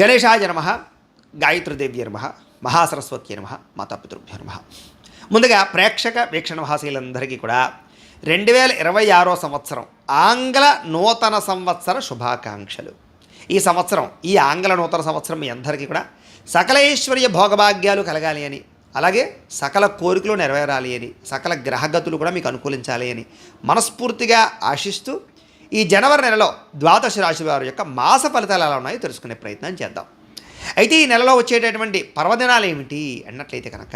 గణేశాయ నమ గాయత్రీదేవ్య నమ మహాసరస్వతి నమ మాతాపితృభ్య నమ. ముందుగా ప్రేక్షక వీక్షణవాసీలందరికీ కూడా రెండు వేల ఇరవై ఆరో సంవత్సరం ఆంగ్ల నూతన సంవత్సర శుభాకాంక్షలు. ఈ సంవత్సరం ఈ ఆంగ్ల నూతన సంవత్సరం మీ అందరికీ కూడా సకల ఐశ్వర్య భోగభాగ్యాలు కలగాలి అని అలాగే సకల కోరికలు నెరవేరాలి అని సకల గ్రహగతులు కూడా మీకు అనుకూలించాలి అని మనస్ఫూర్తిగా ఆశిస్తూ ఈ జనవరి నెలలో ద్వాదశ రాశి వారి యొక్క మాస ఫలితాలు ఎలా ఉన్నాయో తెలుసుకునే ప్రయత్నం చేద్దాం. అయితే ఈ నెలలో వచ్చేటటువంటి పర్వదినాలు ఏమిటి అన్నట్లయితే కనుక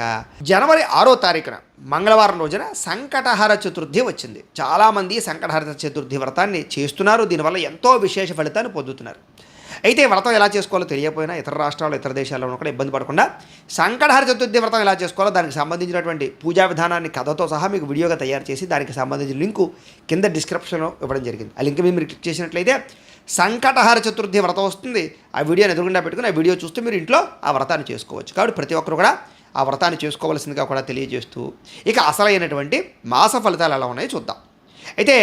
జనవరి ఆరో తారీఖున మంగళవారం రోజున సంకటహర చతుర్థి వచ్చింది. చాలామంది సంకటహర చతుర్థి వ్రతాన్ని చేస్తున్నారు. దీనివల్ల ఎంతో విశేష ఫలితాన్ని పొందుతున్నారు. అయితే వ్రతం ఎలా చేసుకోవాలో తెలియకపోయినా ఇతర రాష్ట్రాల్లో ఇతర దేశాల్లో కూడా ఇబ్బంది పడకుండా సంకటహర చతుర్థి వ్రతం ఎలా చేసుకోవాలో దానికి సంబంధించినటువంటి పూజా విధానాన్ని కథతో సహా మీకు వీడియోగా తయారు చేసి దానికి సంబంధించిన లింకు కింద డిస్క్రిప్షన్లో ఇవ్వడం జరిగింది. ఆ లింక్ మీరు క్లిక్ చేసినట్లయితే సంకటహార చతుర్థి వ్రతం వస్తుంది. ఆ వీడియోని ఎదురుగుండా పెట్టుకుని ఆ వీడియో చూస్తూ మీరు ఇంట్లో ఆ వ్రతాన్ని చేసుకోవచ్చు. కాబట్టి ప్రతి ఒక్కరు కూడా ఆ వ్రతాన్ని చేసుకోవాల్సిందిగా కూడా తెలియజేస్తూ ఇక అసలైనటువంటి మాస ఫలితాలు ఎలా ఉన్నాయో చూద్దాం. అయితే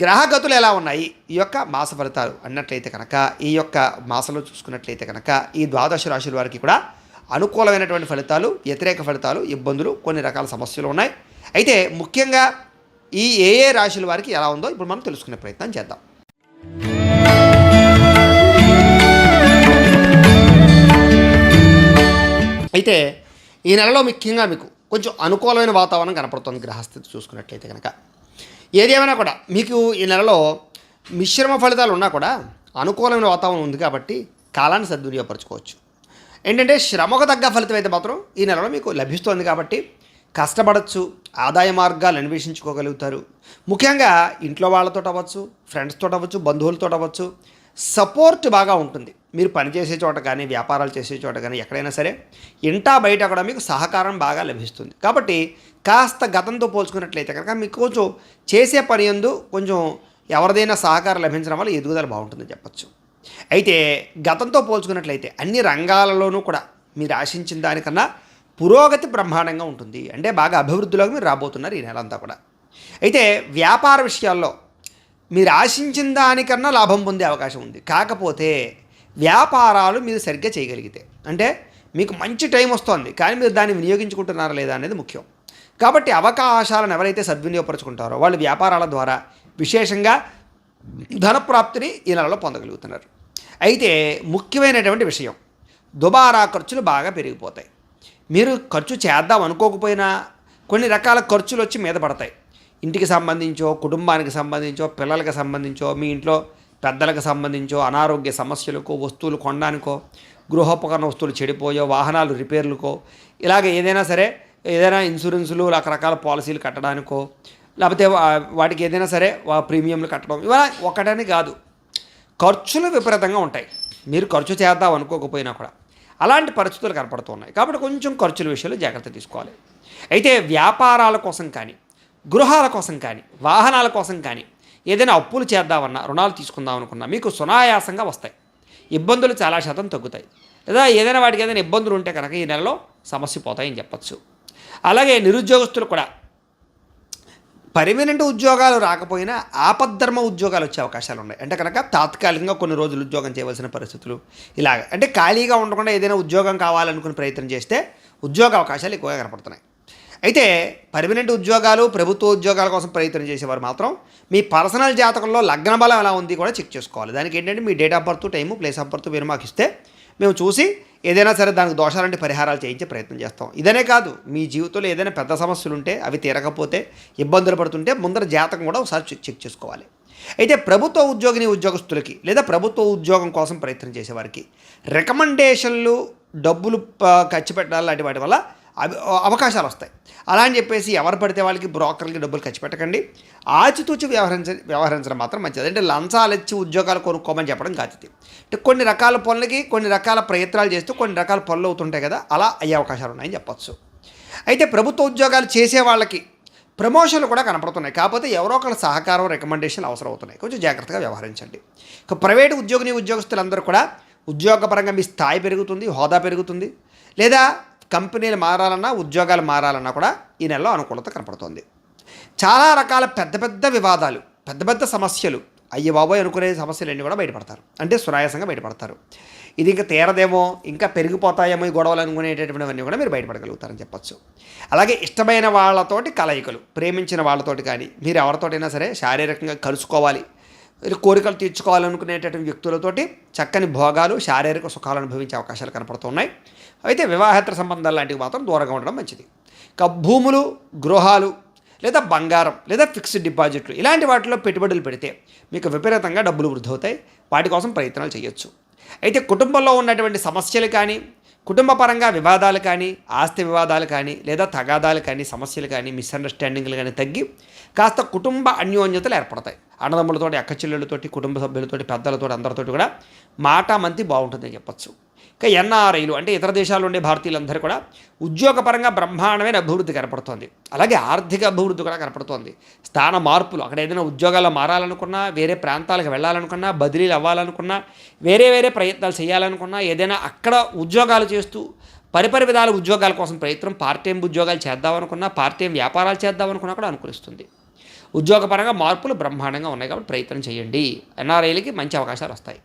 గ్రహగతులు ఎలా ఉన్నాయి? ఈ యొక్క మాస ఫలితాలు అన్నట్లయితే కనుక ఈ యొక్క మాసంలో చూసుకున్నట్లయితే కనుక ఈ ద్వాదశ రాశుల వారికి కూడా అనుకూలమైనటువంటి ఫలితాలు వ్యతిరేక ఫలితాలు ఇబ్బందులు కొన్ని రకాల సమస్యలు ఉన్నాయి. అయితే ముఖ్యంగా ఈ ఏ ఏ రాశుల వారికి ఎలా ఉందో ఇప్పుడు మనం తెలుసుకునే ప్రయత్నం చేద్దాం. అయితే ఈ నెలలో ముఖ్యంగా మీకు కొంచెం అనుకూలమైన వాతావరణం కనపడుతుంది గ్రహస్థితి చూసుకున్నట్లయితే కనుక. ఏదేమైనా కూడా మీకు ఈ నెలలో మిశ్రమ ఫలితాలు ఉన్నా కూడా అనుకూలమైన వాతావరణం ఉంది కాబట్టి కాలాన్ని సద్వినియోగపరచుకోవచ్చు. ఏంటంటే శ్రమకు తగ్గ ఫలితం అయితే మాత్రం ఈ నెలలో మీకు లభిస్తోంది కాబట్టి కష్టపడచ్చు ఆదాయ మార్గాలు అన్వేషించుకోగలుగుతారు. ముఖ్యంగా ఇంట్లో వాళ్ళతో అవ్వచ్చు ఫ్రెండ్స్తో అవ్వచ్చు బంధువులతో అవ్వచ్చు సపోర్ట్ బాగా ఉంటుంది. మీరు పనిచేసే చోట కానీ వ్యాపారాలు చేసే చోట కానీ ఎక్కడైనా సరే ఇంటా బయట కూడా మీకు సహకారం బాగా లభిస్తుంది. కాబట్టి కాస్త గతంతో పోల్చుకున్నట్లయితే కనుక మీకు కొంచెం చేసే పని ఎందు కొంచెం ఎవరిదైనా సహకారం లభించడం వల్ల ఎదుగుదల బాగుంటుంది చెప్పచ్చు. అయితే గతంతో పోల్చుకున్నట్లయితే అన్ని రంగాలలోనూ కూడా మీరు ఆశించిన దానికన్నా పురోగతి బ్రహ్మాండంగా ఉంటుంది. అంటే బాగా అభివృద్ధిలోకి మీరు రాబోతున్నారు ఈ నెలంతా కూడా. అయితే వ్యాపార విషయాల్లో మీరు ఆశించిన దానికన్నా లాభం పొందే అవకాశం ఉంది. కాకపోతే వ్యాపారాలు మీరు సరిగ్గా చేయగలిగితే అంటే మీకు మంచి టైం వస్తుంది కానీ మీరు దాన్ని వినియోగించుకుంటున్నారా లేదా అనేది ముఖ్యం. కాబట్టి అవకాశాలను ఎవరైతే సద్వినియోగపరుచుకుంటారో వాళ్ళు వ్యాపారాల ద్వారా విశేషంగా ధనప్రాప్తిని ఈ నెలలో పొందగలుగుతున్నారు. అయితే ముఖ్యమైనటువంటి విషయం దుబారా ఖర్చులు బాగా పెరిగిపోతాయి. మీరు ఖర్చు చేద్దాం అనుకోకపోయినా కొన్ని రకాల ఖర్చులు వచ్చి మీద పడతాయి. ఇంటికి సంబంధించో కుటుంబానికి సంబంధించో పిల్లలకు సంబంధించో మీ ఇంట్లో పెద్దలకు సంబంధించో అనారోగ్య సమస్యలకో వస్తువులు కొనడానికో గృహోపకరణ వస్తువులు చెడిపోయో వాహనాలు రిపేర్లకో ఇలాగ ఏదైనా సరే ఏదైనా ఇన్సూరెన్సులు రకరకాల పాలసీలు కట్టడానికో లేకపోతే వాటికి ఏదైనా సరే వా ప్రీమియంలు కట్టడం ఇవాళ ఒకటని కాదు. ఖర్చులు విపరీతంగా ఉంటాయి. మీరు ఖర్చు చేద్దాం అనుకోకపోయినా కూడా అలాంటి పరిస్థితులు కనపడుతున్నాయి. కాబట్టి కొంచెం ఖర్చుల విషయంలో జాగ్రత్త తీసుకోవాలి. అయితే వ్యాపారాల కోసం కానీ గృహాల కోసం కానీ వాహనాల కోసం కానీ ఏదైనా అప్పులు చేద్దామన్నా రుణాలు తీసుకుందాం అనుకున్నా మీకు సునాయాసంగా వస్తాయి. ఇబ్బందులు చాలా శాతం తగ్గుతాయి. లేదా ఏదైనా వాటికి ఏదైనా ఇబ్బందులు ఉంటే కనుక ఈ నెలలో సమస్య పోతాయని చెప్పచ్చు. అలాగే నిరుద్యోగస్తులు కూడా. పర్మనెంట్ ఉద్యోగాలు రాకపోయినా ఆపద్ధర్మ ఉద్యోగాలు వచ్చే అవకాశాలు ఉన్నాయి. అంటే కనుక తాత్కాలికంగా కొన్ని రోజులు ఉద్యోగం చేయవలసిన పరిస్థితులు ఇలాగ. అంటే ఖాళీగా ఉండకుండా ఏదైనా ఉద్యోగం కావాలనుకుని ప్రయత్నం చేస్తే ఉద్యోగ అవకాశాలు ఎక్కువగా కనపడుతున్నాయి. అయితే పర్మనెంట్ ఉద్యోగాలు ప్రభుత్వ ఉద్యోగాల కోసం ప్రయత్నం చేసేవారు మాత్రం మీ పర్సనల్ జాతకంలో లగ్న బలం ఎలా ఉంది కూడా చెక్ చేసుకోవాలి. దానికి ఏంటంటే మీ date of birth time place of birth మీరు మాకు ఇస్తే మేము చూసి ఏదైనా సరే దానికి దోషాలంటే పరిహారాలు చేయించే ప్రయత్నం చేస్తాం. ఇదనే కాదు మీ జీవితంలో ఏదైనా పెద్ద సమస్యలు ఉంటే అవి తీరకపోతే ఇబ్బందులు పడుతుంటే ముందర జాతకం కూడా ఒకసారి చెక్ చెక్ చేసుకోవాలి. అయితే ప్రభుత్వ ఉద్యోగిని ఉద్యోగస్తులకి లేదా ప్రభుత్వ ఉద్యోగం కోసం ప్రయత్నం చేసేవారికి రికమెండేషన్లు డబ్బులు ప- ఖర్చు పెట్టాలి లాంటి వాటి వల్ల అవకాశాలు వస్తాయి. అలా అని చెప్పేసి ఎవరు పడితే వాళ్ళకి బ్రోకర్లకి డబ్బులు ఖర్చు పెట్టకండి. ఆచితూచి వ్యవహరించ వ్యవహరించడం మాత్రం మంచిది. అంటే లంచాలు ఇచ్చి ఉద్యోగాలు కొనుక్కోమని చెప్పడం కాదు అంటే కొన్ని రకాల పనులకి కొన్ని రకాల ప్రయత్నాలు చేస్తూ కొన్ని రకాల పనులు అవుతుంటాయి కదా అలా అయ్యే అవకాశాలు ఉన్నాయని చెప్పచ్చు. అయితే ప్రభుత్వ ఉద్యోగాలు చేసే వాళ్ళకి ప్రమోషన్లు కూడా కనపడుతున్నాయి. కాకపోతే ఎవరో ఒకళ్ళ సహకారం రికమెండేషన్ అవసరం అవుతున్నాయి కొంచెం జాగ్రత్తగా వ్యవహరించండి. ఇక ప్రైవేటు ఉద్యోగిని ఉద్యోగస్తులందరూ కూడా ఉద్యోగపరంగా మీ స్థాయి పెరుగుతుంది హోదా పెరుగుతుంది. లేదా కంపెనీలు మారాలన్నా ఉద్యోగాలు మారాలన్నా కూడా ఈ నెలలో అనుకూలత కనపడుతుంది. చాలా రకాల పెద్ద పెద్ద వివాదాలు పెద్ద పెద్ద సమస్యలు అయ్యి బాబోయ్ అనుకునే సమస్యలన్నీ కూడా బయటపడతారు. అంటే సునాయాసంగా బయటపడతారు. ఇది ఇంకా తీరదేమో ఇంకా పెరిగిపోతాయేమో ఈ గొడవలు అనుకునేటటువంటివన్నీ కూడా మీరు బయటపడగలుగుతారని చెప్పచ్చు. అలాగే ఇష్టమైన వాళ్ళతోటి కలయికలు ప్రేమించిన వాళ్ళతోటి కానీ మీరు ఎవరితోటైనా సరే శారీరకంగా కలుసుకోవాలి. కోరికలు తీర్చుకోవాలనుకునేటటువంటి వ్యక్తులతోటి చక్కని భోగాలు శారీరక సుఖాలు అనుభవించే అవకాశాలు కనపడుతున్నాయి. అయితే వివాహేతర సంబంధాలు లాంటివి మాత్రం దూరంగా ఉండడం మంచిది. భూములు గృహాలు లేదా బంగారం లేదా ఫిక్స్డ్ డిపాజిట్లు ఇలాంటి వాటిలో పెట్టుబడులు పెడితే మీకు విపరీతంగా డబ్బులు వృద్ధి అవుతాయి. వాటి కోసం ప్రయత్నాలు చేయొచ్చు. అయితే కుటుంబంలో ఉన్నటువంటి సమస్యలు కానీ కుటుంబపరంగా వివాదాలు కానీ ఆస్తి వివాదాలు కానీ లేదా తగాదాలు కానీ సమస్యలు కానీ మిస్అండర్స్టాండింగ్లు కానీ తగ్గి కాస్త కుటుంబ అన్యోన్యతలు ఏర్పడతాయి. అన్నదమ్ములతోటి అక్క చెల్లెళ్ళతోటి కుటుంబ సభ్యులతోటి పెద్దలతోటి అందరితోటి కూడా మాట మంతి బాగుంటుందని చెప్పచ్చు. ఇక ఎన్ఆర్ఐలు అంటే ఇతర దేశాల్లో ఉండే భారతీయులందరూ కూడా ఉద్యోగపరంగా బ్రహ్మాండమైన అభివృద్ధి కనపడుతోంది. అలాగే ఆర్థిక అభివృద్ధి కూడా కనపడుతోంది. స్థాన మార్పులు అక్కడ ఏదైనా ఉద్యోగాల్లో మారాలనుకున్నా వేరే ప్రాంతాలకు వెళ్ళాలనుకున్నా బదిలీలు అవ్వాలనుకున్నా వేరే వేరే ప్రయత్నాలు చేయాలనుకున్నా ఏదైనా అక్కడ ఉద్యోగాలు చేస్తూ పరిపరి విధాల ఉద్యోగాల కోసం ప్రయత్నం పార్ట్ టైం ఉద్యోగాలు చేద్దామనుకున్నా పార్ట్ టైం వ్యాపారాలు చేద్దామనుకున్నా కూడా అనుకూలిస్తుంది. ఉద్యోగపరంగా మార్పులు బ్రహ్మాండంగా ఉన్నాయి కాబట్టి ప్రయత్నం చేయండి. ఎన్ఆర్ఐలకి మంచి అవకాశాలు వస్తాయి.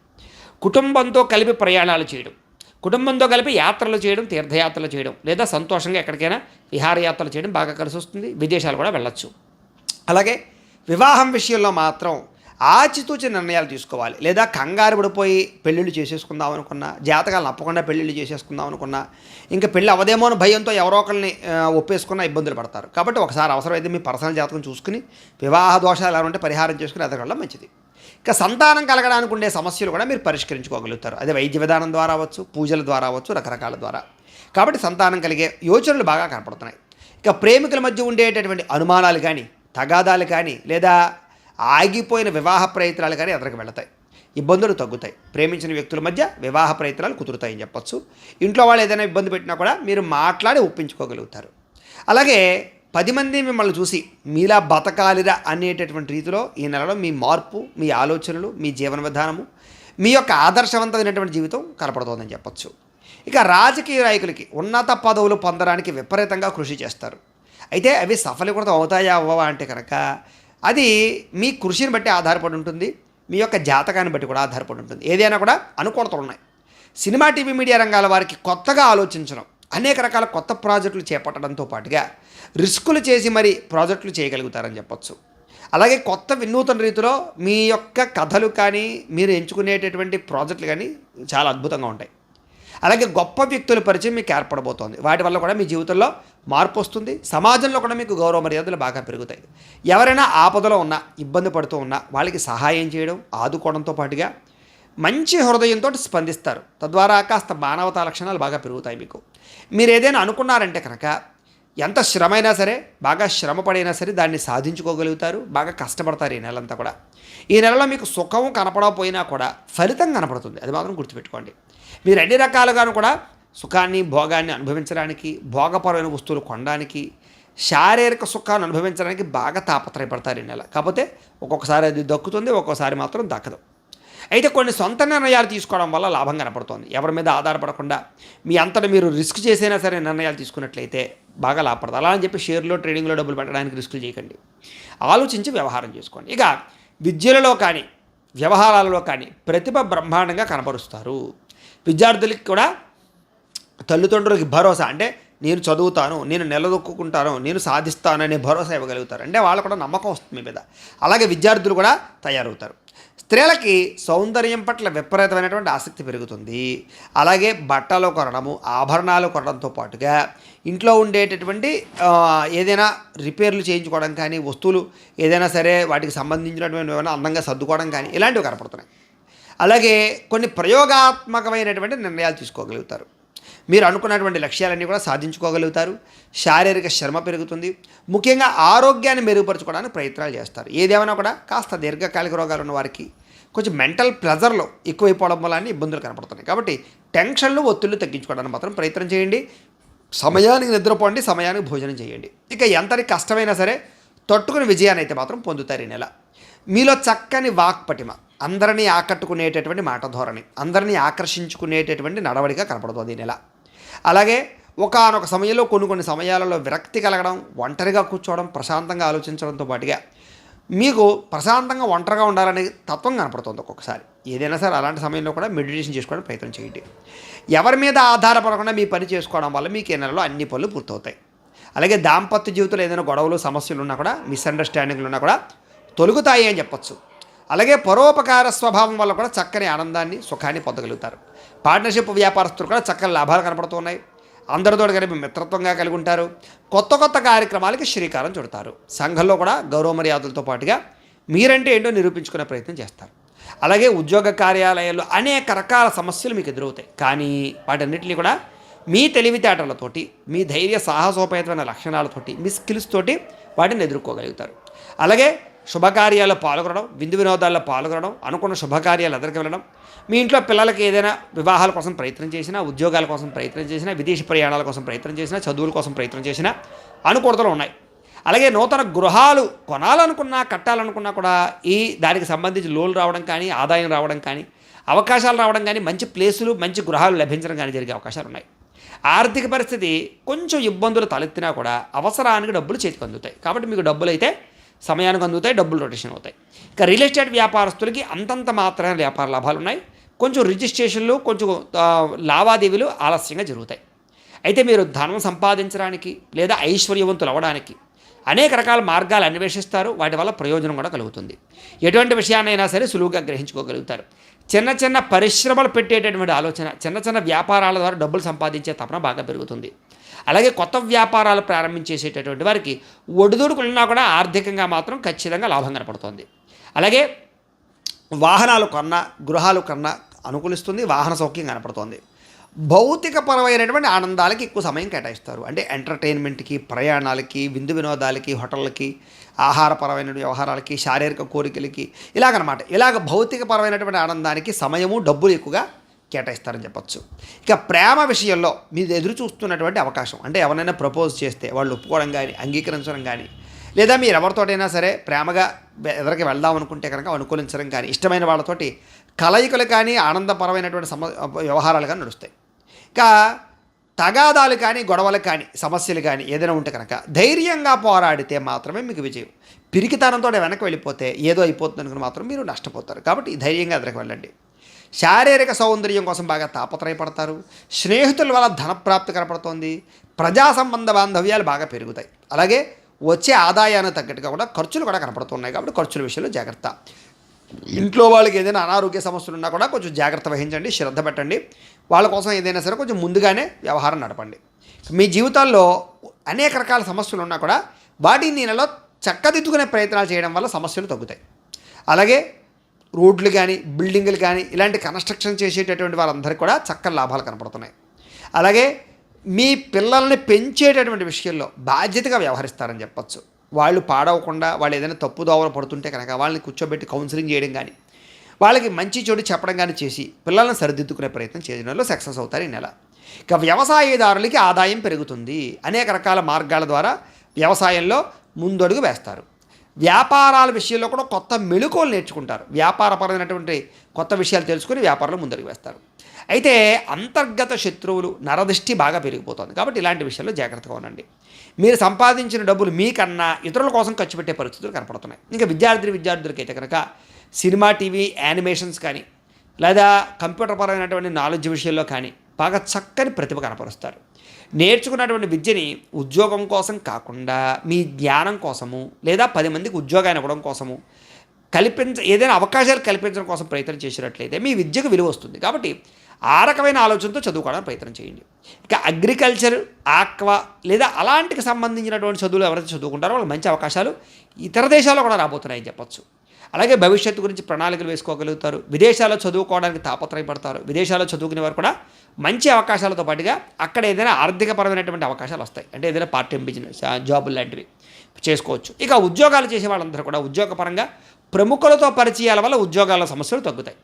కుటుంబంతో కలిపి ప్రయాణాలు చేయడం. కుటుంబంతో కలిపి యాత్రలు చేయడం తీర్థయాత్రలు చేయడం లేదా సంతోషంగా ఎక్కడికైనా విహారయాత్రలు చేయడం బాగా కలిసి వస్తుంది. విదేశాలు కూడా వెళ్ళొచ్చు. అలాగే వివాహం విషయంలో మాత్రం ఆచితూచి నిర్ణయాలు తీసుకోవాలి. లేదా కంగారు పడిపోయి పెళ్ళిళ్ళు చేసేసుకుందాం అనుకున్నా జాతకాలు నప్పకుండా పెళ్ళిళ్ళు చేసేసుకుందాం అనుకున్నా ఇంకా పెళ్ళి అవదేమో అని భయంతో ఎవరో ఒకరిని ఒప్పేసుకున్న ఇబ్బందులు పడతారు. కాబట్టి ఒకసారి అవసరమైతే మీ పర్సనల్ జాతకం చూసుకుని వివాహ దోషాలు ఎలా ఉంటే పరిహారం చేసుకుని ఎదగడం మంచిది. ఇక సంతానం కలగడానికి ఉండే సమస్యలు కూడా మీరు పరిష్కరించుకోగలుగుతారు. అదే వైద్య విధానం ద్వారా అవ్వచ్చు పూజల ద్వారా అవ్వచ్చు రకరకాల ద్వారా. కాబట్టి సంతానం కలిగే యోచనలు బాగా కనపడుతున్నాయి. ఇక ప్రేమికుల మధ్య ఉండేటటువంటి అనుమానాలు కానీ తగాదాలు కానీ లేదా ఆగిపోయిన వివాహ ప్రయత్నాలు కానీ ఎదరికి వెళతాయి. ఇబ్బందులు తగ్గుతాయి. ప్రేమించిన వ్యక్తుల మధ్య వివాహ ప్రయత్నాలు కుదురుతాయని చెప్పొచ్చు. ఇంట్లో వాళ్ళు ఏదైనా ఇబ్బంది పెట్టినా కూడా మీరు మాట్లాడి ఒప్పించుకోగలుగుతారు. అలాగే పది మంది మిమ్మల్ని చూసి మీలా బతకాలిరా అనేటటువంటి రీతిలో ఈ నెలలో మీ మార్పు మీ ఆలోచనలు మీ జీవన విధానము మీ యొక్క ఆదర్శవంతమైనటువంటి జీవితం కనపడుతోందని చెప్పచ్చు. ఇక రాజకీయ నాయకులకి ఉన్నత పదవులు పొందడానికి విపరీతంగా కృషి చేస్తారు. అయితే అవి సఫలీకృతం అవుతాయా అవ్వవా అంటే కనుక అది మీ కృషిని బట్టి ఆధారపడి ఉంటుంది మీ యొక్క జాతకాన్ని బట్టి కూడా ఆధారపడి ఉంటుంది. ఏదైనా కూడా అనుకూలతలు ఉన్నాయి. సినిమా టీవీ మీడియా రంగాల వారికి కొత్తగా ఆలోచించడం అనేక రకాల కొత్త ప్రాజెక్టులు చేపట్టడంతో పాటుగా రిస్కులు చేసి మరి ప్రాజెక్టులు చేయగలుగుతారని చెప్పొచ్చు. అలాగే కొత్త వినూతన రీతిలో మీ యొక్క కథలు కానీ మీరు ఎంచుకునేటటువంటి ప్రాజెక్టులు కానీ చాలా అద్భుతంగా ఉంటాయి. అలాగే గొప్ప వ్యక్తుల పరిచయం మీకు ఏర్పడబోతోంది. వాటి వల్ల కూడా మీ జీవితంలో మార్పు వస్తుంది. సమాజంలో కూడా మీకు గౌరవ మర్యాదలు బాగా పెరుగుతాయి. ఎవరైనా ఆపదలో ఉన్నా ఇబ్బంది పడుతూ ఉన్నా వాళ్ళకి సహాయం చేయడం ఆదుకోవడంతో పాటుగా మంచి హృదయంతో స్పందిస్తారు. తద్వారా కాస్త మానవతా లక్షణాలు బాగా పెరుగుతాయి మీకు. మీరు ఏదైనా అనుకున్నారంటే కనుక ఎంత శ్రమైనా సరే బాగా శ్రమపడైనా సరే దాన్ని సాధించుకోగలుగుతారు బాగా కష్టపడతారు ఈ నెలంతా కూడా. ఈ నెలలో మీకు సుఖం కనపడకపోయినా కూడా ఫలితం కనపడుతుంది. అది మాత్రం గుర్తుపెట్టుకోండి. మీరు అన్ని రకాలుగాను కూడా సుఖాన్ని భోగాన్ని అనుభవించడానికి భోగపరమైన వస్తువులు కొనడానికి శారీరక సుఖాన్ని అనుభవించడానికి బాగా తాపత్రయపడతారు ఈ నెల. కాకపోతే ఒక్కొక్కసారి అది దక్కుతుంది ఒక్కొక్కసారి మాత్రం దక్కదు. అయితే కొన్ని సొంత నిర్ణయాలు తీసుకోవడం వల్ల లాభం కనపడుతోంది. ఎవరి మీద ఆధారపడకుండా మీ అంతటా మీరు రిస్క్ చేసైనా సరే నిర్ణయాలు తీసుకున్నట్లయితే బాగా లాభపడదు అలా అని చెప్పి షేర్లో ట్రేడింగ్లో డబ్బులు పెట్టడానికి రిస్కులు చేయకండి. ఆలోచించి వ్యవహారం చేసుకోండి. ఇక విద్యలలో కానీ వ్యవహారాలలో కానీ ప్రతిభ బ్రహ్మాండంగా కనపరుస్తారు విద్యార్థులకి కూడా తల్లిదండ్రులకి భరోసా అంటే నేను చదువుతాను నేను నిలదొక్కుంటాను నేను సాధిస్తాననే భరోసా ఇవ్వగలుగుతారు. అంటే వాళ్ళు కూడా నమ్మకం వస్తుంది మీద. అలాగే విద్యార్థులు కూడా తయారవుతారు. స్త్రీలకి సౌందర్యం పట్ల విపరీతమైనటువంటి ఆసక్తి పెరుగుతుంది. అలాగే బట్టలు కొనడము ఆభరణాలు కొనడంతో పాటుగా ఇంట్లో ఉండేటటువంటి ఏదైనా రిపేర్లు చేయించుకోవడం కానీ వస్తువులు ఏదైనా సరే వాటికి సంబంధించినటువంటి ఏమైనా అందంగా సర్దుకోవడం కానీ ఇలాంటివి కనపడుతున్నాయి. అలాగే కొన్ని ప్రయోగాత్మకమైనటువంటి నిర్ణయాలు తీసుకోగలుగుతారు. మీరు అనుకున్నటువంటి లక్ష్యాలన్నీ కూడా సాధించుకోగలుగుతారు. శారీరక శ్రమ పెరుగుతుంది. ముఖ్యంగా ఆరోగ్యాన్ని మెరుగుపరచుకోవడానికి ప్రయత్నాలు చేస్తారు. ఏదేమైనా కూడా కాస్త దీర్ఘకాలిక రోగాలు ఉన్న వారికి కొంచెం మెంటల్ ప్రెజర్లో ఎక్కువైపోవడం వల్ల ఇబ్బందులు కనపడుతున్నాయి. కాబట్టి టెన్షన్లు ఒత్తిళ్ళు తగ్గించుకోవడానికి మాత్రం ప్రయత్నం చేయండి. సమయానికి నిద్రపోండి సమయానికి భోజనం చేయండి. ఇక ఎంతటి కష్టమైనా సరే తట్టుకుని విజయాన్ని అయితే మాత్రం పొందుతారు ఈ నెల. మీలో చక్కని వాక్పటిమ అందరినీ ఆకట్టుకునేటటువంటి మాట ధోరణి అందరినీ ఆకర్షించుకునేటటువంటి నడవడిగా కనపడుతుంది ఈ నెల. అలాగే ఒకానొక సమయంలో కొన్ని కొన్ని సమయాలలో విరక్తి కలగడం ఒంటరిగా కూర్చోవడం ప్రశాంతంగా ఆలోచించడంతో పాటుగా మీకు ప్రశాంతంగా ఒంటరిగా ఉండాలనే తత్వం కనపడుతుంది ఒక్కొక్కసారి. ఏదైనా సరే అలాంటి సమయంలో కూడా మెడిటేషన్ చేసుకోవడానికి ప్రయత్నం చేయండి. ఎవరి మీద ఆధారపడకుండా మీ పని చేసుకోవడం వల్ల మీకు ఈ నెలలో అన్ని పనులు పూర్తవుతాయి. అలాగే దాంపత్య జీవితంలో ఏదైనా గొడవలు సమస్యలు ఉన్నా కూడా మిస్అండర్స్టాండింగ్లు ఉన్నా కూడా తొలుగుతాయి అని చెప్పచ్చు. అలాగే పరోపకార స్వభావం వల్ల కూడా చక్కని ఆనందాన్ని సుఖాన్ని పొందగలుగుతారు. పార్ట్నర్షిప్ వ్యాపారస్తులు కూడా చక్కని లాభాలు కనపడుతున్నాయి. అందరితో కలిపి మిత్రత్వంగా కలిగి ఉంటారు. కొత్త కొత్త కార్యక్రమాలకి శ్రీకారం చుడతారు. సంఘంలో కూడా గౌరవ మర్యాదలతో పాటుగా మీరంటే ఏంటో నిరూపించుకునే ప్రయత్నం చేస్తారు. అలాగే ఉద్యోగ కార్యాలయాల్లో అనేక రకాల సమస్యలు మీకు ఎదురవుతాయి. కానీ వాటన్నిటిని కూడా మీ తెలివితేటలతోటి మీ ధైర్య సాహసోపేతమైన లక్షణాలతోటి మీ స్కిల్స్ తోటి వాటిని ఎదుర్కోగలుగుతారు. అలాగే శుభకార్యాల్లో పాల్గొనడం విందు వినోదాల్లో పాల్గొనడం అనుకున్న శుభకార్యాలు ఎదరికి వెళ్ళడం. మీ ఇంట్లో పిల్లలకి ఏదైనా వివాహాల కోసం ప్రయత్నం చేసినా ఉద్యోగాల కోసం ప్రయత్నం చేసినా విదేశీ ప్రయాణాల కోసం ప్రయత్నం చేసినా చదువుల కోసం ప్రయత్నం చేసినా అనుకూడతలు ఉన్నాయి. అలాగే నూతన గృహాలు కొనాలనుకున్నా కట్టాలనుకున్నా కూడా ఈ దానికి సంబంధించి లోన్లు రావడం కానీ ఆదాయం రావడం కానీ అవకాశాలు రావడం కానీ మంచి ప్లేసులు మంచి గృహాలు లభించడం కానీ జరిగే అవకాశాలు ఉన్నాయి. ఆర్థిక పరిస్థితి కొంచెం ఇబ్బందులు తలెత్తినా కూడా అవసరానికి డబ్బులు చేతికి అందుతాయి. కాబట్టి మీకు డబ్బులు అయితే సమయానికి అందుతాయి డబ్బులు రొటేషన్ అవుతాయి. ఇక రియల్ ఎస్టేట్ వ్యాపారస్తులకి అంతంత మాత్రమే వ్యాపార లాభాలు ఉన్నాయి. కొంచెం రిజిస్ట్రేషన్లు కొంచెం లావాదేవీలు ఆలస్యంగా జరుగుతాయి. అయితే మీరు ధనం సంపాదించడానికి లేదా ఐశ్వర్యవంతులు అవ్వడానికి అనేక రకాల మార్గాలు అన్వేషిస్తారు. వాటి వల్ల ప్రయోజనం కూడా కలుగుతుంది. ఎటువంటి విషయాన్నైనా సరే సులువుగా గ్రహించుకోగలుగుతారు. చిన్న చిన్న పరిశ్రమలు పెట్టేటటువంటి ఆలోచన చిన్న చిన్న వ్యాపారాల ద్వారా డబ్బులు సంపాదించే తపన బాగా పెరుగుతుంది. అలాగే కొత్త వ్యాపారాలు ప్రారంభించేసేటటువంటి వారికి ఒడిదుడుకులున్నా కూడా ఆర్థికంగా మాత్రం ఖచ్చితంగా లాభం కనపడుతుంది. అలాగే వాహనాలు కన్నా గృహాలు కన్నా అనుకూలిస్తుంది వాహన సౌఖ్యం భౌతిక భౌతికపరమైనటువంటి ఆనందాలకి ఎక్కువ సమయం కేటాయిస్తారు. అంటే ఎంటర్టైన్మెంట్కి ప్రయాణాలకి విందు వినోదాలకి హోటళ్ళకి ఆహారపరమైన వ్యవహారాలకి శారీరక కోరికలకి ఇలాగనమాట. ఇలాగ భౌతికపరమైనటువంటి ఆనందానికి సమయము డబ్బులు ఎక్కువగా కేటాయిస్తారని చెప్పొచ్చు. ఇక ప్రేమ విషయంలో మీరు ఎదురు చూస్తున్నటువంటి అవకాశం అంటే ఎవరైనా ప్రపోజ్ చేస్తే వాళ్ళు ఒప్పుకోవడం కానీ అంగీకరించడం కానీ లేదా మీరు ఎవరితోటైనా సరే ప్రేమగా ఎదరికి వెళ్దాం అనుకుంటే కనుక అనుకూలించడం కానీ ఇష్టమైన వాళ్ళతోటి కలయికలు కానీ ఆనందపరమైనటువంటి సమ వ్యవహారాలు కానీ నడుస్తాయి. ఇంకా తగాదాలు కానీ గొడవలు కానీ సమస్యలు కానీ ఏదైనా ఉంటే కనుక ధైర్యంగా పోరాడితే మాత్రమే మీకు విజయం. పిరికితనంతో వెనక్కి వెళ్ళిపోతే ఏదో అయిపోతుంది అనుకుని మాత్రం మీరు నష్టపోతారు. కాబట్టి ధైర్యంగా ఎదురికి వెళ్ళండి. శారీరక సౌందర్యం కోసం బాగా తాపత్రయపడతారు. స్నేహితుల వల్ల ధనప్రాప్తి కనపడుతోంది. ప్రజా సంబంధ బాంధవ్యాలు బాగా పెరుగుతాయి. అలాగే వచ్చే ఆదాయాన్ని తగ్గట్టుగా కూడా ఖర్చులు కూడా కనపడుతున్నాయి కాబట్టి ఖర్చుల విషయంలో జాగ్రత్త. ఇంట్లో వాళ్ళకి ఏదైనా అనారోగ్య సమస్యలు ఉన్నా కూడా కొంచెం జాగ్రత్త వహించండి శ్రద్ధ పెట్టండి. వాళ్ళ కోసం ఏదైనా సరే కొంచెం ముందుగానే వ్యవహారం నడపండి. మీ జీవితాల్లో అనేక రకాల సమస్యలు ఉన్నా కూడా వాటిని నెలలో చక్కదిద్దుకునే ప్రయత్నాలు చేయడం వల్ల సమస్యలు తగ్గుతాయి. అలాగే రోడ్లు కానీ బిల్డింగులు కానీ ఇలాంటి కన్స్ట్రక్షన్ చేసేటటువంటి వాళ్ళందరికీ కూడా చక్కని లాభాలు కనపడుతున్నాయి. అలాగే మీ పిల్లల్ని పెంచేటటువంటి విషయంలో బాధ్యతగా వ్యవహరిస్తారని చెప్పచ్చు. వాళ్ళు పాడవకుండా వాళ్ళు ఏదైనా తప్పు దోవలు పడుతుంటే కనుక వాళ్ళని కూర్చోబెట్టి కౌన్సిలింగ్ చేయడం కానీ వాళ్ళకి మంచి చెడు చెప్పడం కానీ చేసి పిల్లల్ని సరిదిద్దుకునే ప్రయత్నం చేయడంలో సక్సెస్ అవుతారు ఈ నెల. ఇక వ్యవసాయదారులకి ఆదాయం పెరుగుతుంది. అనేక రకాల మార్గాల ద్వారా వ్యవసాయంలో ముందడుగు వేస్తారు. వ్యాపారాల విషయంలో కూడా కొత్త మెళుకువలు నేర్చుకుంటారు. వ్యాపారపరమైనటువంటి కొత్త విషయాలు తెలుసుకుని వ్యాపారంలో ముందడుగు వేస్తారు. అయితే అంతర్గత శత్రువులు నరదృష్టి బాగా పెరిగిపోతుంది. కాబట్టి ఇలాంటి విషయాల్లో జాగ్రత్తగా ఉండండి. మీరు సంపాదించిన డబ్బులు మీకన్నా ఇతరుల కోసం ఖర్చు పెట్టే పరిస్థితులు కనపడుతున్నాయి. ఇంకా విద్యార్థి విద్యార్థులకైతే కనుక సినిమా టీవీ యానిమేషన్స్ కానీ లేదా కంప్యూటర్ పరమైనటువంటి నాలెడ్జ్ విషయంలో కానీ బాగా చక్కని ప్రతిభ కనపరుస్తారు. నేర్చుకున్నటువంటి విద్యని ఉద్యోగం కోసం కాకుండా మీ జ్ఞానం కోసము లేదా పది మందికి ఉద్యోగాన్ని ఇవ్వడం కోసము కల్పించ ఏదైనా అవకాశాలు కల్పించడం కోసం ప్రయత్నం చేసినట్లయితే మీ విద్యకు విలువ వస్తుంది. కాబట్టి ఆ రకమైన ఆలోచనతో చదువుకోవడానికి ప్రయత్నం చేయండి. ఇక అగ్రికల్చర్ ఆక్వా లేదా అలాంటికి సంబంధించినటువంటి చదువులు ఎవరైతే చదువుకుంటారో వాళ్ళకి మంచి అవకాశాలు ఇతర దేశాల్లో కూడా రాబోతున్నాయని చెప్పొచ్చు. అలాగే భవిష్యత్తు గురించి ప్రణాళికలు వేసుకోగలుగుతారు. విదేశాల్లో చదువుకోవడానికి తాపత్రయపడతారు. విదేశాల్లో చదువుకునే వారు కూడా మంచి అవకాశాలతో పాటుగా అక్కడ ఏదైనా ఆర్థికపరమైనటువంటి అవకాశాలు వస్తాయి. అంటే ఏదైనా పార్ట్ టైం బిజినెస్ జాబులు లాంటివి చేసుకోవచ్చు. ఇక ఉద్యోగాలు చేసే వాళ్ళందరూ కూడా ఉద్యోగపరంగా ప్రముఖులతో పరిచయాల వల్ల ఉద్యోగాల సమస్యలు తగ్గుతాయి.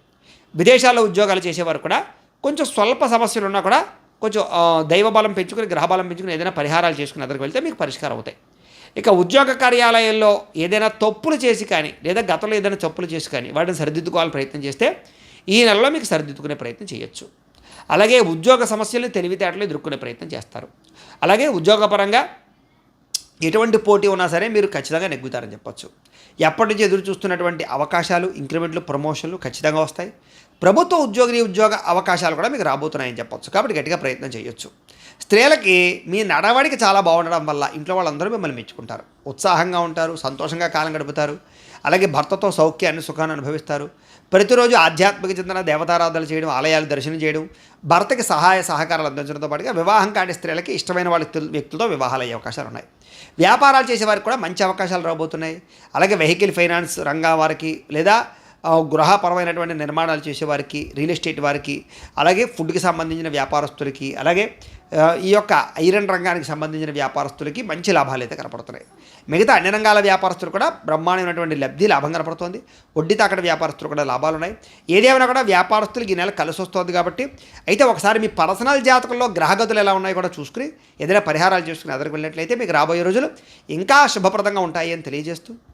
విదేశాల్లో ఉద్యోగాలు చేసేవారు కూడా కొంచెం స్వల్ప సమస్యలు ఉన్నా కూడా కొంచెం దైవబలం పెంచుకుని గ్రహబలం పెంచుకుని ఏదైనా పరిహారాలు చేసుకుని అందరికి వెళ్తే మీకు పరిష్కారం అవుతాయి. ఇక ఉద్యోగ కార్యాలయాల్లో ఏదైనా తప్పులు చేసి కానీ లేదా గతంలో ఏదైనా తప్పులు చేసి కానీ వాటిని సరిదిద్దుకోవాలని ప్రయత్నం చేస్తే ఈ నెలలో మీకు సరిదిద్దుకునే ప్రయత్నం చేయొచ్చు. అలాగే ఉద్యోగ సమస్యలను తెలివితేటలు ఎదుర్కొనే ప్రయత్నం చేస్తారు. అలాగే ఉద్యోగపరంగా ఎటువంటి పోటీ ఉన్నా సరే మీరు ఖచ్చితంగా నెగ్గుతారని చెప్పొచ్చు. ఎప్పటి నుంచి ఎదురు చూస్తున్నటువంటి అవకాశాలు ఇంక్రిమెంట్లు ప్రమోషన్లు ఖచ్చితంగా వస్తాయి. ప్రభుత్వ ఉద్యోగిని ఉద్యోగ అవకాశాలు కూడా మీకు రాబోతున్నాయని చెప్పొచ్చు. కాబట్టి గట్టిగా ప్రయత్నం చేయొచ్చు. స్త్రీలకి మీ నడవడికి చాలా బాగుండడం వల్ల ఇంట్లో వాళ్ళందరూ మిమ్మల్ని మెచ్చుకుంటారు. ఉత్సాహంగా ఉంటారు సంతోషంగా కాలం గడుపుతారు అలాగే భర్తతో సౌఖ్యాన్ని సుఖాన్ని అనుభవిస్తారు. ప్రతిరోజు ఆధ్యాత్మిక చింతన దేవతారాధనలు చేయడం ఆలయాలు దర్శనం చేయడం భర్తకి సహాయ సహకారాలు అందించడంతో పాటుగా వివాహం కాని స్త్రీలకి ఇష్టమైన వాళ్ళ వ్యక్తులతో వివాహాలు అయ్యే అవకాశాలు ఉన్నాయి. వ్యాపారాలు చేసే వారికి కూడా మంచి అవకాశాలు రాబోతున్నాయి. అలాగే వెహికల్ ఫైనాన్స్ రంగం వారికి లేదా గృహపరమైనటువంటి నిర్మాణాలు చేసేవారికి రియల్ ఎస్టేట్ వారికి అలాగే ఫుడ్కి సంబంధించిన వ్యాపారస్తులకి అలాగే ఈ యొక్క ఐరన్ రంగానికి సంబంధించిన వ్యాపారస్తులకి మంచి లాభాలు అయితే కనపడుతున్నాయి. మిగతా అన్ని రంగాల వ్యాపారస్తులు కూడా బ్రహ్మాండమైనటువంటి లబ్ధి లాభం కనపడుతోంది. వడ్డీ తాకడ వ్యాపారస్తులు కూడా లాభాలు ఉన్నాయి ఏదేమైనా కూడా వ్యాపారస్తులకి ఈ నెల కలిసి వస్తుంది కాబట్టి అయితే ఒకసారి మీ పర్సనల్ జాతకంలో గ్రహగతులు ఎలా ఉన్నాయో కూడా చూసుకుని ఏదైనా పరిహారాలు చేసుకుని ఎదురుకు వెళ్ళినట్లయితే మీకు రాబోయే రోజులు ఇంకా శుభప్రదంగా ఉంటాయి అని తెలియజేస్తూ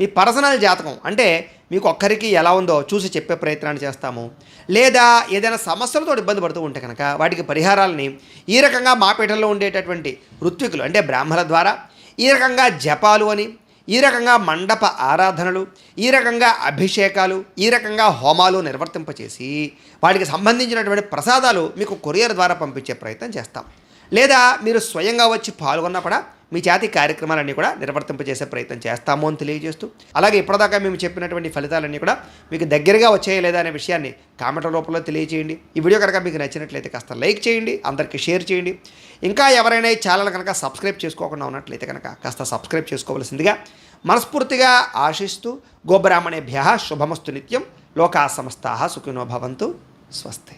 మీ పర్సనల్ జాతకం అంటే మీకు ఒక్కరికి ఎలా ఉందో చూసి చెప్పే ప్రయత్నాన్ని చేస్తాము. లేదా ఏదైనా సమస్యలతో ఇబ్బంది పడుతూ ఉంటే కనుక వాటికి పరిహారాలని ఈ రకంగా మా పీఠంలో ఉండేటటువంటి ఋత్వికులు అంటే బ్రాహ్మణుల ద్వారా ఈ రకంగా జపాలు అని ఈ రకంగా మండప ఆరాధనలు ఈ రకంగా అభిషేకాలు ఈ రకంగా హోమాలు నిర్వర్తింపచేసి వాటికి సంబంధించినటువంటి ప్రసాదాలు మీకు కొరియర్ ద్వారా పంపించే ప్రయత్నం చేస్తాం. లేదా మీరు స్వయంగా వచ్చి పాల్గొన్నా కూడా మీ జాతి కార్యక్రమాలన్నీ కూడా నిర్వర్తింపజేసే ప్రయత్నం చేస్తాము అని తెలియజేస్తూ అలాగే ఇప్పటిదాకా మేము చెప్పినటువంటి ఫలితాలన్నీ కూడా మీకు దగ్గరగా వచ్చాయా లేదా అనే విషయాన్ని కామెంట్ రూపంలో తెలియజేయండి ఈ వీడియో కనుక మీకు నచ్చినట్లయితే కాస్త లైక్ చేయండి అందరికీ షేర్ చేయండి. ఇంకా ఎవరైనా ఈ ఛానల్ కనుక సబ్స్క్రైబ్ చేసుకోకుండా ఉన్నట్లయితే కనుక కాస్త సబ్స్క్రైబ్ చేసుకోవాల్సిందిగా మనస్ఫూర్తిగా ఆశిస్తూ గోబ్రాహ్మణేభ్య శుభమస్తు నిత్యం. లోకా సమస్తా సుఖినో భవంతు. స్వస్తి.